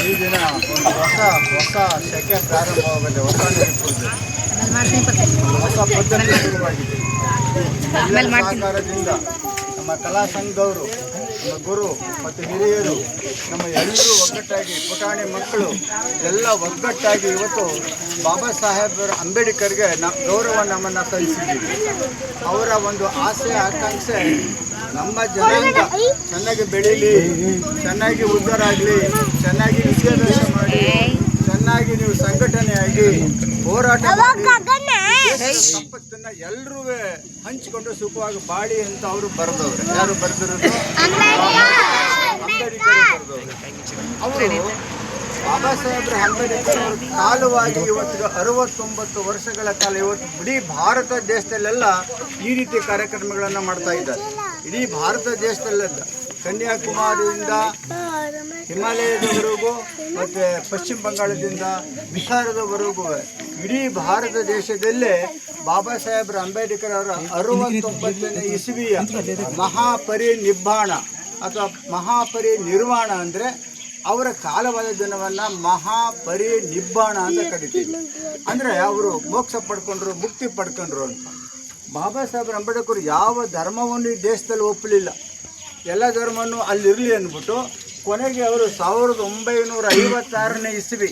ಈ ದಿನ ಒಂದು ಹೊಸ ಹೊಸ ಶಕೆ ಪ್ರಾರಂಭವಾಗಿದೆ ಹೊಸ ನೆನಪುಂಟು. ಹೊಸ ಪದ್ಧತಿ ಶುರುವಾಗಿದೆ. ಎಲ್ಲರ ಸಹಕಾರದಿಂದ ನಮ್ಮ ಕಲಾ ಸಂಘದವರು ನಮ್ಮ ಗುರು ಮತ್ತು ಹಿರಿಯರು ನಮ್ಮ ಎಲ್ಲರೂ ಒಗ್ಗಟ್ಟಾಗಿ ಪುಟಾಣಿ ಮಕ್ಕಳು ಎಲ್ಲ ಒಗ್ಗಟ್ಟಾಗಿ ಇವತ್ತು ಬಾಬಾ ಸಾಹೇಬ್ ಅಂಬೇಡ್ಕರ್ಗೆ ನಮ್ಮ ಗೌರವ ನಮ್ಮನ್ನು ಸಲ್ಲಿಸಿದ್ದೀವಿ. ಅವರ ಒಂದು ಆಸೆ ಆಕಾಂಕ್ಷೆ ನಮ್ಮ ಜನಾಂಗ ಚೆನ್ನಾಗಿ ಬೆಳೀಲಿ ಚೆನ್ನಾಗಿ ಉದ್ಧಾರ ಆಗಲಿ ಚೆನ್ನಾಗಿ ವಿದ್ಯಾಭ್ಯಾಸ ಮಾಡಿ ಚೆನ್ನಾಗಿ ನೀವು ಸಂಘಟನೆ ಆಗಿ ಹೋರಾಟ ಸಂಪತ್ತನ್ನು ಸಂಪತ್ತನ್ನ ಎಲ್ಲರೂ ಹಂಚಿಕೊಂಡು ಸುಖವಾಗಿ ಬಾಳಿ ಅಂತ ಅವರು ಬರೆದವ್ರೆ. ಯಾರು ಬರೆದಿರೋದು? ಬಾಬಾ ಸಾಹೇಬ್ರ ಅಂಬೇಡ್ಕರ್ ಅವರು ಕಾಲವಾಗಿ ಇವತ್ತು ಅರವತ್ತೊಂಬತ್ತು ವರ್ಷಗಳ ಕಾಲ ಇವತ್ತು ಇಡೀ ಭಾರತ ದೇಶದಲ್ಲೆಲ್ಲ ಈ ರೀತಿ ಕಾರ್ಯಕ್ರಮಗಳನ್ನು ಮಾಡ್ತಾ ಇದ್ದಾರೆ. ಇಡೀ ಭಾರತ ದೇಶದಲ್ಲೆಲ್ಲ ಕನ್ಯಾಕುಮಾರಿಯಿಂದ ಹಿಮಾಲಯದವರೆಗೂ ಮತ್ತು ಪಶ್ಚಿಮ ಬಂಗಾಳದಿಂದ ಬಿಹಾರದವರೆಗೂ ಇಡೀ ಭಾರತ ದೇಶದಲ್ಲೇ ಬಾಬಾ ಸಾಹೇಬ್ರ ಅಂಬೇಡ್ಕರ್ ಅವರ ಅರವತ್ತೊಂಬತ್ತನೇ ಇಸವಿಯ ಮಹಾಪರಿನಿಬ್ಬಾಣ ಅಥವಾ ಮಹಾಪರಿ ನಿರ್ವಾಣ ಅಂದರೆ ಅವರ ಕಾಲವಾದ ದಿನವನ್ನು ಮಹಾಪರಿನಿಬ್ಬಾಣ ಅಂತ ಕರಿತೀವಿ. ಅಂದರೆ ಅವರು ಮೋಕ್ಷ ಪಡ್ಕೊಂಡ್ರು, ಮುಕ್ತಿ ಪಡ್ಕೊಂಡ್ರು ಅಂತ. ಬಾಬಾ ಸಾಹೇಬ್ ಅಂಬೇಡ್ಕರ್ ಯಾವ ಧರ್ಮವನ್ನು ಈ ದೇಶದಲ್ಲಿ ಒಪ್ಪಲಿಲ್ಲ. ಎಲ್ಲ ಧರ್ಮವನ್ನು ಅಲ್ಲಿರಲಿ ಅಂದ್ಬಿಟ್ಟು ಕೊನೆಗೆ ಅವರು ಸಾವಿರದ ಒಂಬೈನೂರ ಐವತ್ತಾರನೇ ಇಸ್ವಿ,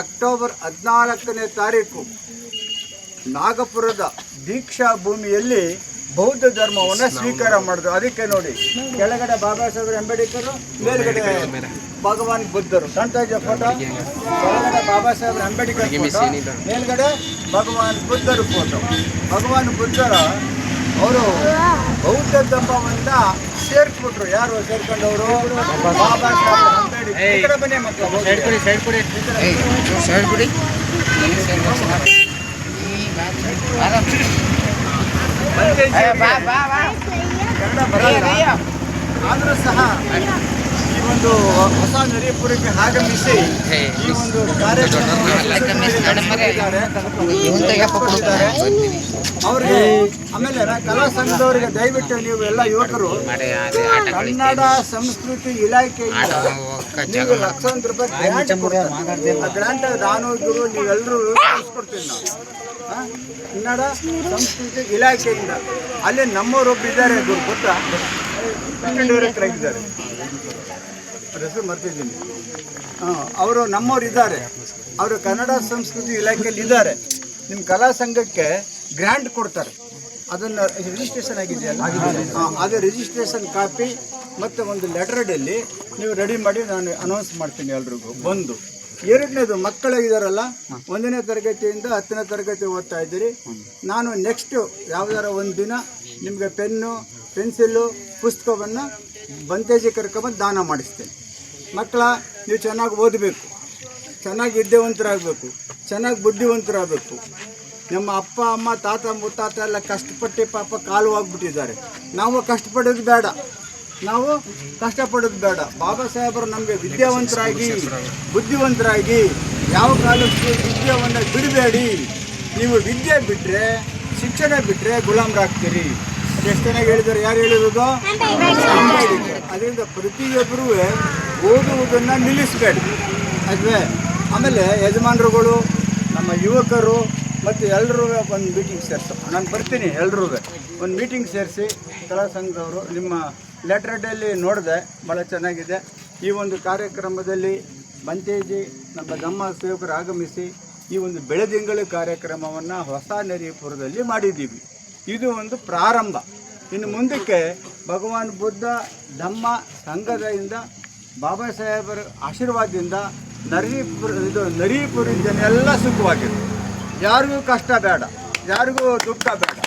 ಅಕ್ಟೋಬರ್ ಹದಿನಾಲ್ಕನೇ ತಾರೀಕು ನಾಗಪುರದ ದೀಕ್ಷಾ ಭೂಮಿಯಲ್ಲಿ ಬೌದ್ಧ ಧರ್ಮವನ್ನು ಸ್ವೀಕಾರ ಮಾಡಿದ್ರು ಅದಕ್ಕೆ ನೋಡಿ ಕೆಳಗಡೆ ಬಾಬಾ ಸಾಹೇಬ್ ಅಂಬೇಡ್ಕರ್ ಮೇಲ್ಗಡೆ ಭಗವಾನ್ ಬುದ್ಧರು. ಸಂತಾಜ ಫೋಟೋ ಕೆಳಗಡೆ ಬಾಬಾ ಸಾಹೇಬ್ ಅಂಬೇಡ್ಕರ್ ಮೇಲ್ಗಡೆ ಭಗವಾನ್ ಬುದ್ಧರು ಫೋಟೋ ಭಗವಾನ್ ಬುದ್ಧರ ಅವರು ಬೌದ್ಧ ಧರ್ಮವನ್ನ ಸೇರ್ಕೊಟ್ರು ಯಾರು ಸೇರ್ಕೊಂಡವರು? ಬಾಬಾ ಸಾಹೇಬ್ ಅಂಬೇಡ್ಕರ್. ಬನ್ನಿ ಮಕ್ಕಳು ಸೈಡ್ ಬಿಡಿ ಕನ್ನಡ ಬರಲ್ಲ ಆದರೂ ಸಹ ಈ ಒಂದು ಹೊಸ ನರಿಪುರಕ್ಕೆ ಆಗಮಿಸಿ ಈ ಒಂದು ಕಾರ್ಯಕ್ರಮ ಅವ್ರಿಗೆ ಆಮೇಲೆ ಕಲಾ ಸಂಘದವರಿಗೆ ದಯವಿಟ್ಟು ನೀವು ಎಲ್ಲ ಯುವಕರು ಕನ್ನಡ ಸಂಸ್ಕೃತಿ ಇಲಾಖೆಯಿಂದ ನೀವು ಲಕ್ಷಾಂತರ ರೂಪಾಯಿ ಗ್ರಾಂಟ್ ಕೊಡ್ತಾರೆ. ಆ ಗ್ರಾಂಟ್ ನಾನು ನೀವೆಲ್ಲರೂ ನಾವು. ಆ? ಕನ್ನಡ ಸಂಸ್ಕೃತಿ ಇಲಾಖೆಯಿಂದ. ಅಲ್ಲಿ ನಮ್ಮವರೊಬ್ಬಿದ್ದಾರೆ ಇದ್ದಾರೆ ಗುರು ಗೊತ್ತಾ ಡೈರೆಕ್ಟರ್ ಆಗಿದ್ದಾರೆ ಅವ್ರ ಹೆಸರು ಮರ್ತಿದ್ದೀನಿ. ಹಾಂ ಅವರು ನಮ್ಮವ್ರು ಇದ್ದಾರೆ ಅವರು ಕನ್ನಡ ಸಂಸ್ಕೃತಿ ಇಲಾಖೆಯಲ್ಲಿ ಇದ್ದಾರೆ. ನಿಮ್ಮ ಕಲಾ ಸಂಘಕ್ಕೆ ಗ್ರ್ಯಾಂಟ್ ಕೊಡ್ತಾರೆ. ಅದನ್ನು ರಿಜಿಸ್ಟ್ರೇಷನ್ ಆಗಿದೆಯಲ್ಲ? ಹಾಂ ಅದು ರಿಜಿಸ್ಟ್ರೇಷನ್ ಕಾಪಿ ಮತ್ತು ಒಂದು ಲೆಟರ್ಡಲ್ಲಿ ನೀವು ರೆಡಿ ಮಾಡಿ ನಾನು ಅನೌನ್ಸ್ ಮಾಡ್ತೀನಿ ಎಲ್ರಿಗೂ. ಬಂದು. ಎರಡನೇದು ಮಕ್ಕಳಿದ್ದಾರಲ್ಲ ಒಂದನೇ ತರಗತಿಯಿಂದ ಹತ್ತನೇ ತರಗತಿ ಓದ್ತಾ ಇದ್ದೀರಿ. ನಾನು ನೆಕ್ಸ್ಟು ಯಾವ್ದಾರ ಒಂದು ದಿನ ನಿಮಗೆ ಪೆನ್ನು, ಪೆನ್ಸಿಲ್ಲು, ಪುಸ್ತಕವನ್ನು ಬಂತೇಜಿ ಕರ್ಕೊಂಬಂದು ದಾನ ಮಾಡಿಸ್ತೇನೆ. ಮಕ್ಕಳ, ನೀವು ಚೆನ್ನಾಗಿ ಓದಬೇಕು. ಚೆನ್ನಾಗಿ ವಿದ್ಯಾವಂತರಾಗಬೇಕು. ಚೆನ್ನಾಗಿ ಬುದ್ಧಿವಂತರಾಗಬೇಕು. ನಮ್ಮ ಅಪ್ಪ, ಅಮ್ಮ, ತಾತ, ಮುತ್ತಾತ ಎಲ್ಲ ಕಷ್ಟಪಟ್ಟು ಪಾಪ ಕಾಲು ಹೋಗ್ಬಿಟ್ಟಿದ್ದಾರೆ. ನಾವು ಕಷ್ಟಪಡೋದು ಬೇಡ. ನಾವು ಕಷ್ಟಪಡೋದು ಬೇಡ. ಬಾಬಾ ಸಾಹೇಬರು ನಮಗೆ ವಿದ್ಯಾವಂತರಾಗಿ, ಬುದ್ಧಿವಂತರಾಗಿ ಯಾವ ಕಾಲಕ್ಕೂ ವಿದ್ಯಾವನ್ನು ಬಿಡಬೇಡಿ. ನೀವು ವಿದ್ಯೆ ಬಿಟ್ಟರೆ ಶಿಕ್ಷಣ ಬಿಟ್ಟರೆ ಗುಲಾಮರಾಗ್ತೀರಿ. ಎಷ್ಟು ಜನ ಹೇಳಿದ್ದಾರೆ. ಯಾರು ಹೇಳಿರೋದು. ಅದರಿಂದ ಪ್ರತಿಯೊಬ್ಬರೂ ಓದುವುದನ್ನು ನಿಲ್ಲಿಸಬೇಡಿ. ಅದುವೇ ಆಮೇಲೆ ಯಜಮಾನರುಗಳು, ನಮ್ಮ ಯುವಕರು ಮತ್ತು ಎಲ್ಲರೂ ಒಂದು ಮೀಟಿಂಗ್ ಸೇರಿಸು ನಾನು ಬರ್ತೀನಿ ಎಲ್ಲರೂ ಒಂದು ಮೀಟಿಂಗ್ ಸೇರಿಸಿ, ಕಲಾ ಸಂಘದವರು, ನಿಮ್ಮ ಲೆಟರ್ ಡೇಲಿ ನೋಡಿದೆ ಭಾಳ ಚೆನ್ನಾಗಿದೆ. ಈ ಒಂದು ಕಾರ್ಯಕ್ರಮದಲ್ಲಿ ಮಂತೇಜಿ ನಮ್ಮ ನಮ್ಮ ಸೇವಕರು ಆಗಮಿಸಿ ಈ ಒಂದು ಬೆಳೆದಿಂಗಳು ಕಾರ್ಯಕ್ರಮವನ್ನು ಹೊಸ ನೆರಿಪುರದಲ್ಲಿ ಮಾಡಿದ್ದೀವಿ. ಇದು ಒಂದು ಪ್ರಾರಂಭ. ಇನ್ನು ಮುಂದಕ್ಕೆ ಭಗವಾನ್ ಬುದ್ಧ ಧಮ್ಮ ಸಂಘದಿಂದ, ಬಾಬಾ ಸಾಹೇಬರ ಆಶೀರ್ವಾದದಿಂದ ನರಿಪುರ, ಇದು ನರಿಪುರಿ ಜನ ಎಲ್ಲ ಸುಖವಾಗಿರು ಯಾರಿಗೂ ಕಷ್ಟ ಬೇಡ, ಯಾರಿಗೂ ದುಃಖ ಬೇಡ.